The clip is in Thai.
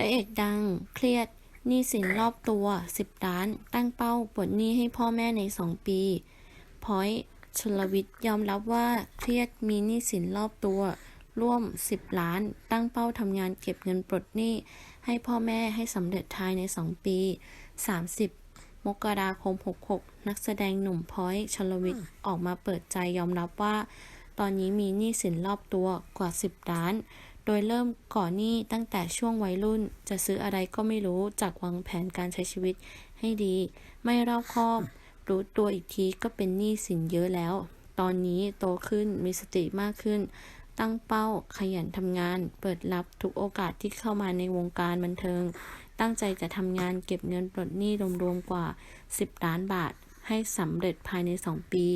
ระเอกดัง เครียดหนี้สินรอบตัว 10 ล้าน ตั้งเป้าปลดหนี้ให้พ่อแม่ใน 2 ปีพอยชลวิทย์ยอมรับว่าเครียดมีหนี้สินรอบตัว ร่วม 10 ล้าน ตั้งเป้าทำงานเก็บเงินปลดหนี้ ให้พ่อแม่ให้สำเร็จภายใน 2 ปี 30 มกราคม 66 นักแสดงหนุ่มพอยชลวิทย์ออกมาเปิดใจยอมรับว่า ตอนนี้มีหนี้สินรอบตัวกว่า 10 ล้าน โดยเริ่มก่อหนี้ตั้งแต่ช่วงวัยรุ่น จะซื้ออะไรก็ไม่รู้จากวางแผนการใช้ชีวิตให้ดี ไม่รอบคอบรู้ตัวอีกทีก็เป็นหนี้สินเยอะแล้ว ตอนนี้โตขึ้นมีสติมากขึ้น ตั้งเป้าขยันทำงาน เปิดรับทุกโอกาสที่เข้ามาในวงการบันเทิง ตั้งใจจะทำงานเก็บเงินปลดหนี้รวมๆกว่า 10 ล้านบาทให้สำเร็จภายใน 2 ปี